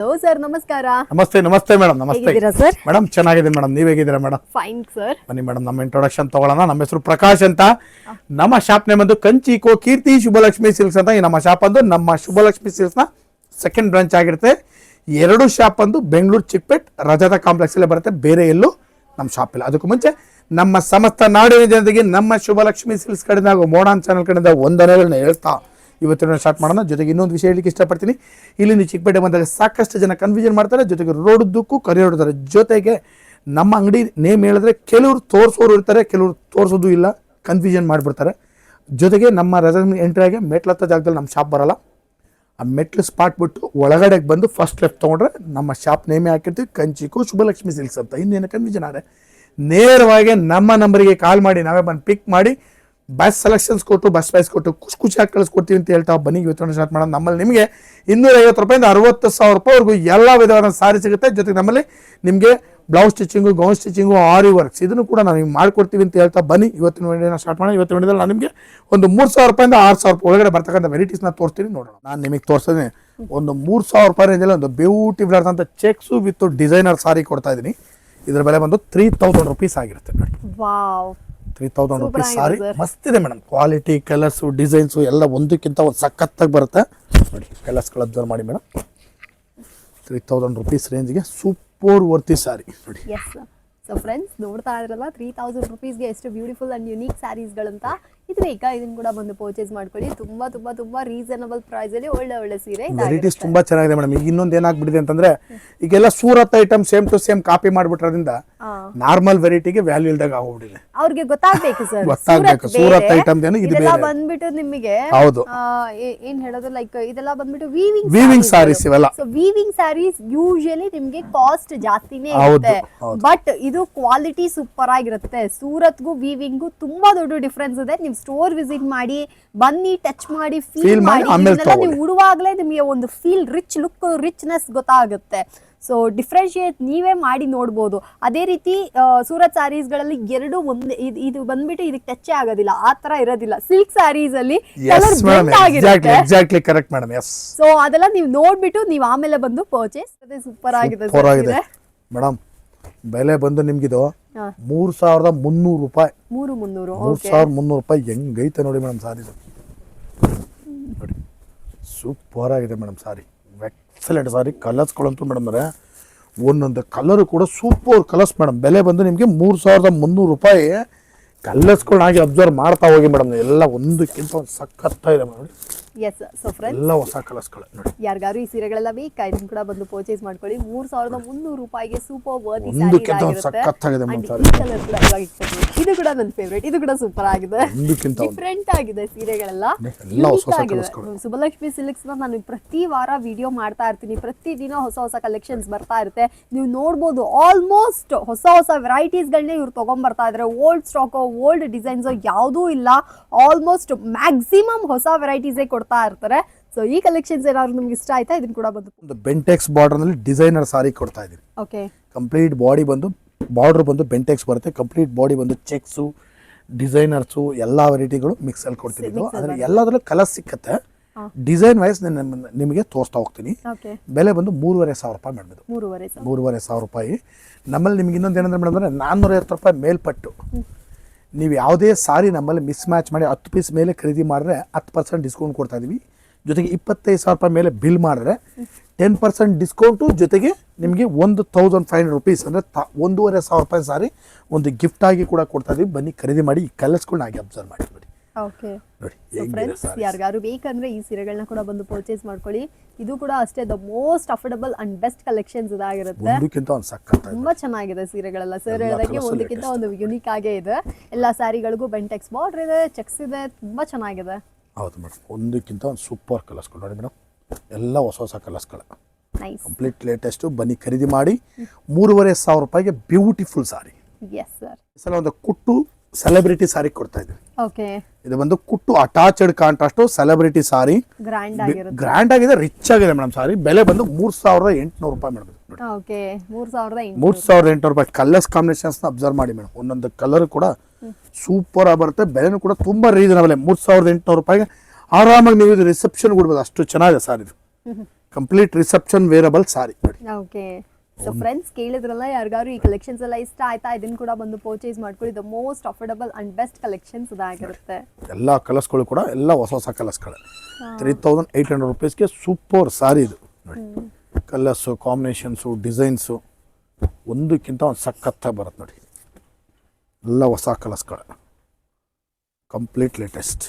Hello sir ನಮಸ್ಕಾರ. ನಮಸ್ತೆ ನಮಸ್ತೆ ಮೇಡಮ್ ನಮಸ್ತೆ. ಹೇಗಿದ್ದೀರಾ ಸರ್ ಮೇಡಮ್ ಚೆನ್ನಾಗಿದೆ ಮೇಡಮ್ ನೀವ್ ಹೇಗಿದ್ದೀರಾ ಮೇಡಮ್ ಫೈನ್ ಸರ್ ಬನ್ನಿ ಮೇಡಮ್ ನಮ್ಮ ಇಂಟ್ರೊಡಕ್ಷನ್ ತಗೊಳ್ಳೋಣ. ನಮ್ಮ ಹೆಸರು ಪ್ರಕಾಶ್ ಅಂತ. ನಮ್ಮ ಶಾಪ್ ನೇಮ್ ಬಂದು ಕಂಚಿಕೋ ಕೀರ್ತಿ ಶುಭಲಕ್ಷ್ಮಿ ಸಿಲ್ಕ್ಸ್ ಅಂತ ಈ ನಮ್ಮ ಶಾಪ್ ಅಂದು ನಮ್ಮ ಶುಭಲಕ್ಷ್ಮಿ ಸಿಲ್ಕ್ಸ್ನ ಸೆಕೆಂಡ್ ಬ್ರಾಂಚ್ ಆಗಿರುತ್ತೆ. ಎರಡು ಶಾಪ್ ಅಂದು ಬೆಂಗಳೂರು ಚಿಕ್ಪೇಟ್ ರಜಾದ ಕಾಂಪ್ಲೆಕ್ಸ್ ಅಲ್ಲೇ ಬರುತ್ತೆ. ಬೇರೆ ಎಲ್ಲೂ ನಮ್ಮ ಶಾಪ್ ಇಲ್ಲ. ಅದಕ್ಕೂ ಮುಂಚೆ ನಮ್ಮ ಸಮಸ್ತ ನಾಡಿನ ಜನತೆಗೆ ನಮ್ಮ ಶುಭಲಕ್ಷ್ಮಿ ಸಿಲ್ಕ್ಸ್ ಕಡೆಯಿಂದ ಹಾಗೂ ಮೋಡಾನ್ ಚಾನಲ್ ಕಡೆಯಿಂದ ವಂದನೆಗಳನ್ನ ಹೇಳ್ತಾ ಇವತ್ತಿನ ಸ್ಟಾರ್ಟ್ ಮಾಡೋಣ. ಜೊತೆಗೆ ಇನ್ನೊಂದು ವಿಷಯ ಹೇಳಲಿಕ್ಕೆ ಇಷ್ಟಪಡ್ತೀನಿ. ಇಲ್ಲಿ ನೀವು ಚಿಕ್ಕಪೇಟೆ ಬಂದಾಗ ಸಾಕಷ್ಟು ಜನ ಕನ್ಫ್ಯೂಷನ್ ಮಾಡ್ತಾರೆ. ಜೊತೆಗೆ ರೋಡ್ದಕ್ಕೂ ಕರೆ ಹೊಡ್ತಾರೆ ಜೊತೆಗೆ ನಮ್ಮ ಅಂಗಡಿ ನೇಮ್ ಹೇಳಿದ್ರೆ ಕೆಲವರು ತೋರಿಸೋರು ಇರ್ತಾರೆ, ಕೆಲವರು ತೋರಿಸೋದು ಇಲ್ಲ. ಕನ್ಫ್ಯೂಷನ್ ಮಾಡಿಬಿಡ್ತಾರೆ. ಜೊತೆಗೆ ನಮ್ಮ ರೆಸಿಡೆಂಟ್ ಎಂಟ್ರಿ ಆಗಿ ಮೆಟ್ಲ ಹತ್ತ ಜಾಗದಲ್ಲಿ ನಮ್ಮ ಶಾಪ್ ಬರೋಲ್ಲ. ಆ ಮೆಟ್ಲು ಸ್ಪಾಟ್ ಬಿಟ್ಟು ಒಳಗಡೆಗೆ ಬಂದು ಫಸ್ಟ್ ಲೆಫ್ಟ್ ತೊಗೊಂಡ್ರೆ ನಮ್ಮ ಶಾಪ್ ನೇಮೇ ಹಾಕಿರ್ತೀವಿ. ಕಂಚಿಕು ಶುಭಲಕ್ಷ್ಮಿ ಸಿಲ್ಕ್ಸ್ ಅಂತ. ಇನ್ನೇನು ಕನ್ಫ್ಯೂಷನ್ ಆದರೆ ನೇರವಾಗಿ ನಮ್ಮ ನಂಬರಿಗೆ ಕಾಲ್ ಮಾಡಿ, ನಾವೇ ಬಂದು ಪಿಕ್ ಮಾಡಿ ಬಸ್ ಸೆಲೆಕ್ಷನ್ಸ್ ಕೊಟ್ಟು ಬಸ್ ಪ್ರೈಸ್ ಕೊಟ್ಟು, ಖುಷಿ ಖುಷಿಯಾಗಿ ಕಳಿಸ್ಕೊಡ್ತೀವಿ ಅಂತ ಹೇಳ್ತಾ ಬನ್ನಿ. ಇವತ್ತು ಸ್ಟಾರ್ಟ್ ಮಾಡೋಣ. ನಮ್ಮಲ್ಲಿ ನಿಮಗೆ ಇನ್ನೂರ ಐವತ್ತು ರೂಪಾಯಿಂದ ಅರವತ್ತು ಸಾವಿರ ರೂಪಾಯಿವರೆಗೂ ಎಲ್ಲ ವಿಧವಾದ ಸಾರಿ ಸಿಗುತ್ತೆ. ಜೊತೆಗೆ ನಮ್ಮಲ್ಲಿ ನಿಮಗೆ blouse stitching gown stitching aari works ಇದನ್ನು ಕೂಡ ನಾವು ನಿಮ್ಗೆ ಮಾಡ್ಕೊಡ್ತೀವಿ ಅಂತ ಹೇಳ್ತಾ ಬನ್ನಿ. ಇವತ್ತಿನ ವಿಡಿಯೋನ ಸ್ಟಾರ್ಟ್ ಮಾಡೋಣ. ಇವತ್ತಿನ ವಿಡಿಯೋದಲ್ಲಿ ನಾನು ನಿಮಗೆ ಒಂದು ಮೂರು ಸಾವಿರ ರೂಪಾಯಿಂದ ಆರು ಸಾವಿರ ರೂಪಾಯಿ ಒಳಗಡೆ ಬರ್ತಕ್ಕಂಥ ವೆರೈಟೀಸ್ನ ತೋರಿಸ್ತೀನಿ. ನೋಡೋಣ. ನಾನು ನಿಮಗೆ ತೋರಿಸ್ತೀನಿ ಒಂದು ಮೂರು ಸಾವಿರ ರೂಪಾಯಿ ರೇಂಜಲ್ಲಿ ಒಂದು ಬ್ಯೂಟಿಫುಲ್ ಆದಂಥ ಚೆಕ್ಸು ವಿತ್ ಡಿಸೈನರ್ ಸಾರಿ ಕೊಡ್ತಾ ಇದ್ದೀನಿ. ಇದರ ಬೆಲೆ ಬಂದು ತ್ರೀ ತೌಸಂಡ್ ರುಪೀಸ್ ಆಗಿರುತ್ತೆ ನೋಡಿ. Three thousand rupees sari. ಮಸ್ತ್ ಇದೆ ಮೇಡಮ್. ಕ್ವಾಲಿಟಿ ಕಲರ್ಸು ಡಿಸೈನ್ಸು ಎಲ್ಲ ಒಂದಕ್ಕಿಂತ ಒಂದು ಸಖತ್ತಾಗಿ ಬರುತ್ತೆ. ನೋಡಿ ಕಲರ್ಸ್ಗಳು ಅಬ್ಸರ್ವ್ ಮಾಡಿ ಮೇಡಮ್. ತ್ರೀ ತೌಸಂಡ್ ರುಪೀಸ್ ರೇಂಜ್ಗೆ ಸೂಪರ್ ವರ್ತಿ ಸಾರಿ ನೋಡಿ. ಸೊ ಫ್ರೆಂಡ್ಸ್ ನೋಡ್ತಾ ಇದ್ರಲ್ಲ ತ್ರೀ ತೌಸಂಡ್ ರುಪೀಸ್ಗೆ ಎಷ್ಟು ಬ್ಯೂಟಿಫುಲ್ ಅಂಡ್ ಯುನೀಕ್ ಸ್ಯಾರೀಸ್ಗಳಂತ ಇದು ಈಗ ಇದನ್ನ ಕೂಡ ಬಂದು ಪರ್ಚೇಸ್ ಮಾಡ್ಕೊಳ್ಳಿ. ತುಂಬಾ ತುಂಬಾ ತುಂಬಾ ರೀಸನಬಲ್ ಪ್ರೈಸ್ ಅಲ್ಲಿ ಒಳ್ಳೆ ಒಳ್ಳೆ ಸೀರೆ ವೆರೈಟೀಸ್ ತುಂಬಾ ಚೆನ್ನಾಗಿದೆ ಮೇಡಮ್. ಈಗ ಇನ್ನೊಂದು ಏನಾಗ್ಬಿಟ್ಟಿದೆ ಅಂತಂದ್ರೆ ಈಗೆಲ್ಲ Surat item same to same copy ಮಾಡ್ಬಿಟ್ರೋದ್ರಿಂದ. Normal ವೆರೈಟಿಗೆ ವ್ಯಾಲ್ಯೂ ಇಲ್ದಾಗ ಆಗೋಗ್ಬಿಟ್ಟಿದೆ ಅವ್ರಿಗೆ ಗೊತ್ತಾಗ್ಬೇಕು ಸರ್ ಗೊತ್ತಾಗ್ಬೇಕು. ಸೂರತ್ ಐಟಮ್ ಏನು ಇದು ಬೇರೆ. ಬಂದ್ಬಿಟ್ಟು ನಿಮಗೆ ಹೌದು. ಏನ್ ಹೇಳೋದು ಲೈಕ್ ಇದೆಲ್ಲ ಬಂದ್ಬಿಟ್ಟು ವೀವಿಂಗ್ ವೀವಿಂಗ್ ಸಾರೀಸ್ ಇವೆಲ್ಲ. ಸೊ ವೀವಿಂಗ್ ಸಾರೀಸ್ ಯೂಶಲಿ ನಿಮಗೆ ಕಾಸ್ಟ್ ಜಾಸ್ತಿನೇ ಇರುತ್ತೆ ಬಟ್ ಇದು ಕ್ವಾಲಿಟಿ ಸೂಪರ್ ಆಗಿರುತ್ತೆ ಸೂರತ್ಗೂ ವೀವಿಂಗು ತುಂಬಾ ದೊಡ್ಡ ಡಿಫ್ರೆನ್ಸ್ ಇದೆ ನೀವು ಸ್ಟೋರ್ ವಿಸಿಟ್ ಮಾಡಿ ಬನ್ನಿ ಟಚ್ ಮಾಡಿ ಫೀಲ್ ಮಾಡಿ ನೀವು. ಉಡುವಾಗಲೇ ನಿಮಗೆ ಒಂದು ಫೀಲ್ ರಿಚ್ ಲುಕ್ ರಿಚ್ನೆಸ್ ಗೊತ್ತಾಗುತ್ತೆ ಸೊ ಡಿಫ್ರೆನ್ಷಿಯೇಟ್ ನೀವೇ ಮಾಡಿ ನೋಡ್ಬೋದು. ಅದೇ ರೀತಿ ಸೂರತ್ ಸ್ಯಾರೀಸ್ಗಳಲ್ಲಿ ಎರಡು ಒಂದೇ ಇದು ಇದು ಬಂದ್ಬಿಟ್ಟು ಇದಕ್ಕೆ ಟಚ್ಚೇ ಆಗೋದಿಲ್ಲ. ಆ ಥರ ಇರೋದಿಲ್ಲ. ಸಿಲ್ಕ್ ಸ್ಯಾರೀಸ್ ಅಲ್ಲಿ colour yes madam blend exactly ಆಗಿರುತ್ತೆ. Exactly correct madam yes so ಅದೆಲ್ಲ ನೀವು ನೋಡ್ಬಿಟ್ಟು ನೀವು ಆಮೇಲೆ ಬಂದು ಪರ್ಚೇಸ್ ಸೂಪರ್ ಆಗಿದೆ ಸೂಪರ್. ಮೇಡಮ್ ಬೆಲೆ ಬಂದು ನಿಮ್ಗಿದು. ಮೂರು ಸಾವಿರದ ಮುನ್ನೂರು ರೂಪಾಯಿ. ಮೂರು ಮುನ್ನೂರು ಮೂರು ಸಾವಿರದ ಮುನ್ನೂರು ರೂಪಾಯಿ ಹೆಂಗೈತೆ ನೋಡಿ ಮೇಡಮ್ ಸಾರಿ ನೋಡಿ. ಸೂಪರ್ ಆಗಿದೆ ಮೇಡಮ್ ಸಾರಿ. ಎಕ್ಸಲೆಂಟ್ ಸಾರಿ ಕಲರ್ಸ್ಗಳಂತೂ ಮೇಡಮ್ ಅವರೇ. ಒಂದೊಂದು ಕಲರು ಕೂಡ ಸೂಪರ್ ಕಲರ್ಸ್ ಮೇಡಮ್ ಬೆಲೆ ಬಂದು ನಿಮಗೆ ಮೂರು ಸಾವಿರದ ಮುನ್ನೂರು ರೂಪಾಯಿ ಕಲರ್ಸ್ಗಳನ್ನಾಗಿ ಅಬ್ಸರ್ವ್ ಮಾಡ್ತಾ ಹೋಗಿ ಮೇಡಮ್ ಎಲ್ಲ ಒಂದಕ್ಕಿಂತ ಒಂದು ಸಖತ್ತಾಗಿದೆ ನೋಡಿ ಎಸ್ ಸೊ ಫ್ರೆಂಡ್ಸ್ ಎಲ್ಲ ಹೊಸ ಕಲರ್ಸ್ಗಳು ನೋಡಿ. ಯಾರಿಗಾರು ಈ ಸೀರೆಗಳೆಲ್ಲ ಬೇಕಾ? ಇದನ್ನ ಕೂಡ ಬಂದು ಪರ್ಚೇಸ್ ಮಾಡ್ಕೊಳ್ಳಿ. ಮೂರ್ ಸಾವಿರದ ಮುನ್ನೂರು ರೂಪಾಯಿಗೆ ಸೂಪರ್ ವರ್ತ್ ಒಂದು ಸಖತ್ತಾಗಿದೆ ಕಲರ್ ಕೂಡ ಇವಾಗ ಇದು ಕೂಡ ನನ್ನ ಫೇವ್ರೇಟ್ ಇದು ಕೂಡ ಸೂಪರ್ ಆಗಿದೆ. ಡಿಫ್ರೆಂಟ್ ಆಗಿದೆ ಸೀರೆಗಳೆಲ್ಲ. ಎಲ್ಲ ಹೊಸ ಹೊಸ ಆಗಿದೆ. ಸುಬಲಕ್ಷ್ಮಿ ಸಿಲ್ಕ್ಸ್ ನಾನು ಪ್ರತಿ ವಾರ ವಿಡಿಯೋ ಮಾಡ್ತಾ ಇರ್ತೀನಿ. ಪ್ರತಿ ದಿನ ಹೊಸ ಹೊಸ ಕಲೆಕ್ಷನ್ಸ್ ಬರ್ತಾ ಇರುತ್ತೆ. ನೀವು ನೋಡ್ಬೋದು ಆಲ್ಮೋಸ್ಟ್ ಹೊಸ ಹೊಸ ವೆರೈಟೀಸ್ ಗಳನ್ನೇ ಇವ್ರು ತಗೊಂಡ್ಬರ್ತಾ ಇದ್ದಾರೆ ಓಲ್ಡ್ ಸ್ಟಾಕ್ ಓಲ್ಡ್ ಡಿಸೈನ್ಸ್ ಯಾವುದೂ ಇಲ್ಲ. ಆಲ್ಮೋಸ್ಟ್ ಮ್ಯಾಕ್ಸಿಮಮ್ ಹೊಸ ವೆರೈಟೀಸೇ ಕೊಡ್ತಾ ಇರ್ತಾರೆ. ಸೊ ಈ ಕಲೆಕ್ಷನ್ಸ್ ಏನಾದ್ರು ನಿಮ್ಗೆ ಇಷ್ಟ ಆಯ್ತಾ? ಇದನ್ನ ಕೂಡ ಬಂದು ಒಂದು ಬೆಂಟೆಕ್ಸ್ ಬಾರ್ಡರ್ನಲ್ಲಿ ಡಿಸೈನರ್ ಸಾರಿ ಕೊಡ್ತಾ ಇದ್ದೀನಿ. ಓಕೆ ಕಂಪ್ಲೀಟ್ ಬಾಡಿ ಬಂದು ಬಾರ್ಡರ್ ಬಂದು ಬೆಂಟೆಕ್ಸ್ ಬರುತ್ತೆ. ಕಂಪ್ಲೀಟ್ ಬಾಡಿ ಬಂದು ಚೆಕ್ಸು ಡಿಸೈನರ್ಸು ಎಲ್ಲ ವೆರೈಟಿಗಳು ಮಿಕ್ಸಲ್ಲಿ ಕೊಡ್ತೀನಿ ಅದ್ರಲ್ಲಿ ಎಲ್ಲದ್ರಲ್ಲೂ ಕಲರ್ ಸಿಕ್ಕತ್ತೆ. ಡಿಸೈನ್ ವೈಸ್ ನಿಮಗೆ ತೋರಿಸ್ತಾ ಹೋಗ್ತೀನಿ. ಬೆಲೆ ಬಂದು ಮೂರುವರೆ ಸಾವಿರ ರೂಪಾಯಿ ಮೇಡಮ್ ಮೂರುವರೆ ಸಾವಿರ. ರೂಪಾಯಿ. ನಮ್ಮಲ್ಲಿ ನಿಮ್ಗೆ ಇನ್ನೊಂದು ಏನಂದ್ರೆ ಮೇಡಮ್ ನಾನ್ನೂರ ಐವತ್ತು ರೂಪಾಯಿ ಮೇಲ್ಪಟ್ಟು. ನೀವು ಯಾವುದೇ ಸಾರಿ ನಮ್ಮಲ್ಲಿ ಮಿಸ್ ಮ್ಯಾಚ್ ಮಾಡಿ ಹತ್ತು ಪೀಸ್ ಮೇಲೆ ಖರೀದಿ ಮಾಡಿದ್ರೆ ಹತ್ತು ಪರ್ಸೆಂಟ್ ಡಿಸ್ಕೌಂಟ್ ಕೊಡ್ತಾ ಇದೀವಿ. ಜೊತೆಗೆ ಇಪ್ಪತ್ತೈದು ಸಾವಿರ ರೂಪಾಯಿ ಮೇಲೆ ಬಿಲ್ ಮಾಡಿದ್ರೆ ಟೆನ್ ಪರ್ಸೆಂಟ್ ಡಿಸ್ಕೌಂಟು ಜೊತೆಗೆ ನಿಮಗೆ ಒಂದು ತೌಸಂಡ್ ಫೈವ್ ಹಂಡ್ರೆಡ್ ರುಪೀಸ್ ಅಂದರೆ ತ ಒಂದೂವರೆ ಸಾವಿರ ರೂಪಾಯಿ ಸಾರಿ ಒಂದು ಗಿಫ್ಟ್ ಆಗಿ ಕೂಡ ಕೊಡ್ತಾ ಇದ್ದೀವಿ ಬನ್ನಿ ಖರೀದಿ ಮಾಡಿ ಈ ಕಲರ್ಸ್ಗಳನ್ನ ಹಾಗೆ ಅಬ್ಸರ್ವ್ ಮಾಡಿ ನೋಡಿ. ಓಕೆ. ಫ್ರೆಂಡ್ಸ್ ಯಾರಿಗಾರು ಬೇಕಂದ್ರೆ ಈ ಸೀರೆಗಳನ್ನ ಕೂಡ ಬಂದು ಪರ್ಚೇಸ್ ಮಾಡ್ಕೊಳ್ಳಿ. ಇದು ಕೂಡ ಅಷ್ಟೇ the most affordable and best collections ಇದಾಗಿರುತ್ತೆ. ತುಂಬಾ ಚೆನ್ನಾಗಿದೆ ಸೀರೆಗಳೆಲ್ಲ. ಸರ್ ಅದಕ್ಕೆ ಒಂದಕ್ಕಿಂತ ಒಂದು ಯುನಿಕ್ ಆಗೇ ಇದೆ. ಎಲ್ಲ ಸ್ಯಾರಿಗಳಿಗೂ ಬೆಂಟೆಕ್ಸ್ ಬಾರ್ಡರ್ ಇದೆ ಚೆಕ್ಸ್ ಇದೆ ತುಂಬಾ ಚೆನ್ನಾಗಿದೆ. ಹೌದು ಮೇಡಮ್. ಒಂದಕ್ಕಿಂತ ಒಂದು ಸೂಪರ್ ಕಲರ್ಸ್ಗಳು ನೋಡಿ ಮೇಡಮ್ ಎಲ್ಲ ಹೊಸ ಹೊಸ ಕಲರ್ಸ್ಗಳು ಕಂಪ್ಲೀಟ್ ಲೇಟೆಸ್ಟ್ ಬನ್ನಿ ಖರೀದಿ ಮಾಡಿ. ಮೂರುವರೆ ಸಾವಿರ ರೂಪಾಯಿಗೆ ಬ್ಯೂಟಿಫುಲ್ ಸಾರಿ ಎಸ್ ಸರ್ ಸಲ ಒಂದು ಕುಟ್ಟು ಸೆಲೆಬ್ರಿಟಿ ಸಾರಿ ಕೊಡ್ತಾ ಇದ್ದೀವಿ ಓಕೆ ಇದು ಬಂದು ಕುಟ್ಟು attached contrast celebrity sari. Grand ಆಗಿದೆ ರಿಚ್ ಆಗಿದೆ ಮೇಡಮ್ ಸಾರಿ. ಬೆಲೆ ಬಂದು ಮೂರು ಸಾವಿರದ ಎಂಟುನೂರು ರೂಪಾಯಿ ಮೇಡಮ್ ಮೂರ್ ಸಾವಿರದ ಎಂಟುನೂರು. ರೂಪಾಯಿ. ಕಲರ್ಸ್ ಕಾಂಬಿನೇಷನ್ಸ್ ಅಬ್ಸರ್ವ್ ಮಾಡಿ ಮೇಡಮ್ ಒಂದೊಂದು ಕಲರ್ ಕೂಡ ಸೂಪರ್ ಆಗಿ ಬರುತ್ತೆ. ಬೆಲೆನೂ ಕೂಡ ತುಂಬಾ ರೀಸನಬಲ್ ಮೂರು ಸಾವಿರದ ಎಂಟುನೂರು ರೂಪಾಯಿಗೆ ಆರಾಮಾಗಿ ನೀವು ಇದು ರಿಸೆಪ್ಷನ್ ಕೊಡ್ಬೋದು. ಅಷ್ಟು ಚೆನ್ನಾಗಿದೆ ಸಾರಿ ಇದು. Complete reception wearable sari. ನೋಡಿ. ಓಕೆ ಸೊ ಫ್ರೆಂಡ್ಸ್ ಕೇಳಿದ್ರಲ್ಲ ಯಾರಿಗಾದ್ರು ಈ ಕಲೆಕ್ಷನ್ಸ್ ಎಲ್ಲ ಇಷ್ಟ ಆಯ್ತಾ? ಇದನ್ನ ಕೂಡ ಬಂದು ಪರ್ಚೇಸ್ ಮಾಡ್ಕೊಳ್ಳಿ. The most affordable and best collections ಇದಾಗಿರುತ್ತೆ. ಎಲ್ಲ ಕಲರ್ಸ್ಗಳು ಕೂಡ ಎಲ್ಲ ಹೊಸ ಹೊಸ ಕಲರ್ಸ್ಗಳು ತ್ರೀ ತೌಸಂಡ್ ಏಯ್ಟ್ ಹಂಡ್ರೆಡ್ ರುಪೀಸ್ಗೆ ಸೂಪರ್ ಸಾರಿ ಇದು. ಕಲರ್ಸು ಕಾಂಬಿನೇಷನ್ಸು ಡಿಸೈನ್ಸು ಒಂದಕ್ಕಿಂತ ಒಂದು ಸಖತ್ತಾಗಿ ಬರುತ್ತೆ ನೋಡಿ. ಎಲ್ಲ ಹೊಸ ಕಲರ್ಸ್ಗಳು ಕಂಪ್ಲೀಟ್ ಲೇಟೆಸ್ಟ್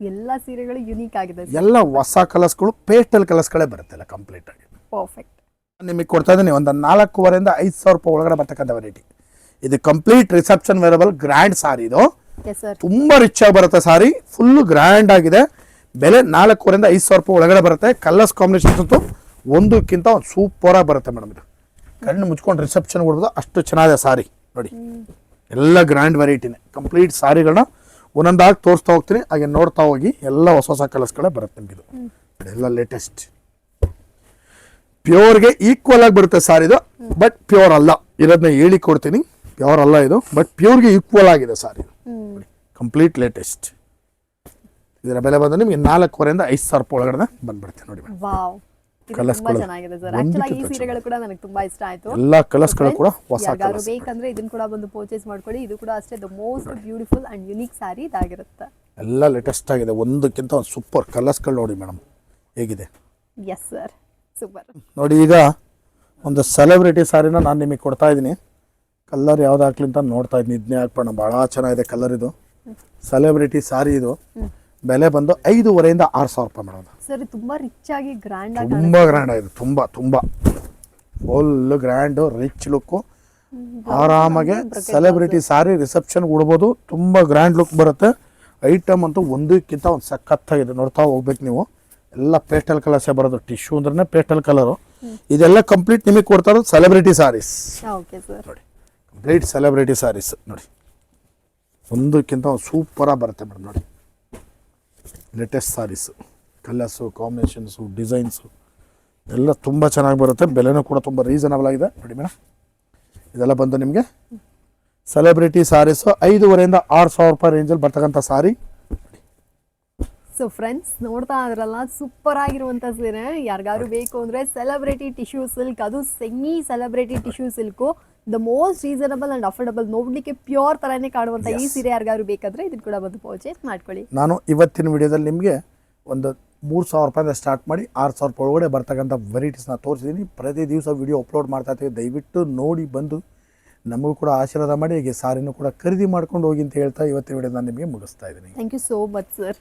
ಎಲ್ಲ ಸೀರೆಗಳು ಯುನೀಕ್ ಆಗಿದೆ. ಎಲ್ಲ ಹೊಸ ಕಲರ್ಸ್ಗಳು ಪೇಸ್ಟಲ್ ಕಲರ್ಸ್ಗಳೇ ಬರುತ್ತೆ ಎಲ್ಲ ಕಂಪ್ಲೀಟ್ ಆಗಿ. ಪರ್ಫೆಕ್ಟ್ ನಿಮಗೆ ಕೊಡ್ತಾ ಇದ್ದೀನಿ ಒಂದು ನಾಲ್ಕೂವರೆಯಿಂದ ಐದು ಸಾವಿರ ರೂಪಾಯಿ ಒಳಗಡೆ ಬರ್ತಕ್ಕಂಥ ವೆರೈಟಿ ಇದು complete reception wearable grand sari ಇದು. ತುಂಬ ರಿಚ್ ಆಗಿ ಬರುತ್ತೆ ಸಾರಿ ಫುಲ್ ಗ್ರ್ಯಾಂಡ್ ಆಗಿದೆ. ಬೆಲೆ ನಾಲ್ಕೂವರೆಯಿಂದ ಐದು ಸಾವಿರ ರೂಪಾಯಿ ಒಳಗಡೆ ಬರುತ್ತೆ. ಕಲರ್ಸ್ ಕಾಂಬಿನೇಷನ್ ಅಂತೂ ಒಂದಕ್ಕಿಂತ ಒಂದು ಸೂಪರ್ ಆಗಿ ಬರುತ್ತೆ ಮೇಡಮ್ ಇದು. ಕಣ್ಣು ಮುಚ್ಕೊಂಡು ರಿಸೆಪ್ಷನ್ ಕೊಡ್ಬೋದು ಅಷ್ಟು ಚೆನ್ನಾಗಿದೆ ಸಾರಿ ನೋಡಿ. ಎಲ್ಲ ಗ್ರ್ಯಾಂಡ್ ವೆರೈಟಿನೇ ಕಂಪ್ಲೀಟ್ ಸಾರಿಗಳನ್ನ ಒಂದೊಂದಾಗಿ ತೋರಿಸ್ತಾ ಹೋಗ್ತೀನಿ. ಹಾಗೆ ನೋಡ್ತಾ ಹೋಗಿ ಎಲ್ಲ ಹೊಸ ಹೊಸ ಕಲರ್ಸ್ಗಳೇ ಬರುತ್ತೆ ನಿಮಗೆ ಇದು. ಎಲ್ಲ ಲೇಟೆಸ್ಟ್ ಪ್ಯೂರ್ಗೆ ಈಕ್ವಲ್ ಆಗಿ ಬರುತ್ತೆ ಸಾರ್ ಇದು. ಬಟ್ ಪ್ಯೂರ್ ಅಲ್ಲ. ಇರೋದನ್ನ ಹೇಳಿ ಕೊಡ್ತೀನಿ. ಪ್ಯೂರ್ ಅಲ್ಲ ಇದು. ಬಟ್ ಪ್ಯೂರ್ಗೆ ಈಕ್ವಲ್ ಆಗಿದೆ ಸಾರ್ ಇದು. Complete latest. ಇದರ ಬೆಲೆ ಬಂದು ನಿಮಗೆ ನಾಲ್ಕೂವರೆಯಿಂದ ಐದು ಸಾವಿರ ರೂಪಾಯಿ ಒಳಗಡೆ ಬಂದ್ಬಿಡುತ್ತೆ ನೋಡಿ ಆಕ್ಚುಲಿ ಈ ಸೀರೆಗಳು ಕೂಡ ನನಗೆ ತುಂಬಾ ಇಷ್ಟ ಆಯ್ತು. ಎಲ್ಲ ಕಲರ್ಸ್ಗಳು ಕೂಡ ಹೊಸ ಕಲರ್ಸ್ ಬೇಕಂದ್ರೆ ಇದನ್ನ ಕೂಡ ಬಂದು ಪರ್ಚೇಸ್ ಮಾಡ್ಕೊಳ್ಳಿ. ಇದು ಕೂಡ ಅಷ್ಟೇ the most beautiful and unique sari ಇದಾಗಿರುತ್ತೆ. ಎಲ್ಲ ಲೇಟೆಸ್ಟ್ ಆಗಿದೆ. ಒಂದಕ್ಕಿಂತ ಒಂದು ಸೂಪರ್ ಕಲರ್ಸ್ಗಳು ನೋಡಿ ಮೇಡಮ್. ಹೇಗಿದೆ? ಎಸ್ ಸರ್ ಸೂಪರ್ ನೋಡಿ ಈಗ ಒಂದು ಸೆಲೆಬ್ರಿಟಿ ಸಾರಿನ ನಾನು ನಿಮಗೆ ಕೊಡ್ತಾ ಇದ್ದೀನಿ ಕಲರ್ ಯಾವ್ದು ಹಾಕ್ಲಿ ಅಂತ ನೋಡ್ತಾ ಇದ್ದೀನಿ ಇದನ್ನೇ ಹಾಕ್ಬೋಣ ಭಾಳ ಚೆನ್ನಾಗಿದೆ ಕಲರ್ ಇದು. ಸೆಲೆಬ್ರಿಟಿ ಸಾರಿ ಇದು. ಬೆಲೆ ಬಂದು ಐದೂವರೆಯಿಂದ ಆರು ಸಾವಿರ ರೂಪಾಯಿ ಮೇಡಮ್ ಸರ್ ತುಂಬಾ ರಿಚ್ ಆಗಿ ಗ್ರ್ಯಾಂಡ್ ತುಂಬ ಗ್ರ್ಯಾಂಡ್ ಆಗಿದೆ. ತುಂಬ ತುಂಬ. ಫುಲ್ ಗ್ರ್ಯಾಂಡು ರಿಚ್ ಲುಕ್ ಆರಾಮಾಗೆ ಸೆಲೆಬ್ರಿಟಿ ಸಾರಿ ರಿಸೆಪ್ಷನ್ ಉಡ್ಬೋದು ತುಂಬ ಗ್ರ್ಯಾಂಡ್ ಲುಕ್ ಬರುತ್ತೆ. ಐಟಮ್ ಅಂತೂ ಒಂದಕ್ಕಿಂತ ಒಂದು ಸಖತ್ತಾಗಿದೆ. ನೋಡ್ತಾ ಹೋಗ್ಬೇಕು ನೀವು. ಎಲ್ಲ ಪೇಸ್ಟಲ್ ಕಲರ್ಸೇ ಬರೋದು ಟಿಶ್ಯೂ ಅಂದ್ರೆ ಪೇಸ್ಟಲ್ ಕಲರು ಇದೆಲ್ಲ ಕಂಪ್ಲೀಟ್ ನಿಮಗೆ ಕೊಡ್ತಾ ಇರೋದು ಸೆಲೆಬ್ರಿಟಿ ಸಾರೀಸ್ ಓಕೆ ಸರ್ ನೋಡಿ ಕಂಪ್ಲೀಟ್ ಸೆಲೆಬ್ರಿಟಿ ಸಾರೀಸ್ ನೋಡಿ ಒಂದಕ್ಕಿಂತ ಒಂದು ಸೂಪರಾಗಿ ಬರುತ್ತೆ ಮೇಡಮ್ ನೋಡಿ. Latest saris colours combinations designs ಎಲ್ಲ ತುಂಬ ಚೆನ್ನಾಗಿ ಬರುತ್ತೆ. ಬೆಲೆನೂ ಕೂಡ ತುಂಬ ರೀಸನಬಲ್ ಆಗಿದೆ. ನೋಡಿ ಮೇಡಮ್ ಇದೆಲ್ಲ ಬಂದು ನಿಮಗೆ ಸೆಲೆಬ್ರಿಟಿ ಸಾರೀಸು ಐದೂವರೆಯಿಂದ ಆರು ಸಾವಿರ ರೂಪಾಯಿ ರೇಂಜಲ್ಲಿ ಬರ್ತಕ್ಕಂಥ ಸಾರಿ ಸೊ ಫ್ರೆಂಡ್ಸ್ ನೋಡ್ತಾ ಇದ್ರಲ್ಲ ಸೂಪರ್ ಆಗಿರುವಂತ ಸೀರೆ. ಯಾರಿಗಾದ್ರು ಬೇಕು ಅಂದ್ರೆ ಸೆಲೆಬ್ರಿಟಿ ಟಿಶ್ಯೂ ಸಿಲ್ಕ್ ಅದು semi celebrity tissue silk the most reasonable and affordable ನೋಡ್ಲಿಕ್ಕೆ ಪ್ಯೂರ್ ತರಾನೇ ಕಾಣುವಂತ ಈ ಸೀರೆ ಯಾರಿಗಾದ್ರು ಬೇಕಾದ್ರೆ ಇದನ್ನ ಕೂಡ ಬಂದು ಪರ್ಚೇಸ್ ಮಾಡ್ಕೊಳ್ಳಿ. ನಾನು ಇವತ್ತಿನ ವಿಡಿಯೋದಲ್ಲಿ ನಿಮಗೆ ಒಂದು ಮೂರು ಸಾವಿರ ರೂಪಾಯಿಂದ ಸ್ಟಾರ್ಟ್ ಮಾಡಿ ಆರು ಸಾವಿರ ರೂಪಾಯಿ ಒಳಗಡೆ ಬರ್ತಕ್ಕಂಥ ವೆರೈಟೀಸ್ನ ತೋರಿಸಿದ್ದೀನಿ ಪ್ರತಿ ದಿವಸ ವಿಡಿಯೋ ಅಪ್ಲೋಡ್ ಮಾಡ್ತಾ ಇದ್ದೀವಿ ದಯವಿಟ್ಟು ನೋಡಿ ಬಂದು ನಮಗೂ ಕೂಡ ಆಶೀರ್ವಾದ ಮಾಡಿ ಹೀಗೆ ಸಾರಿನೂ ಕೂಡ ಖರೀದಿ ಮಾಡ್ಕೊಂಡು ಹೋಗಿ ಅಂತ ಹೇಳ್ತಾ ಇವತ್ತಿನ ವಿಡಿಯೋ ನಾನು ನಿಮಗೆ ಮುಗಿಸ್ತಾ ಇದ್ದೀನಿ. Thank you so much sir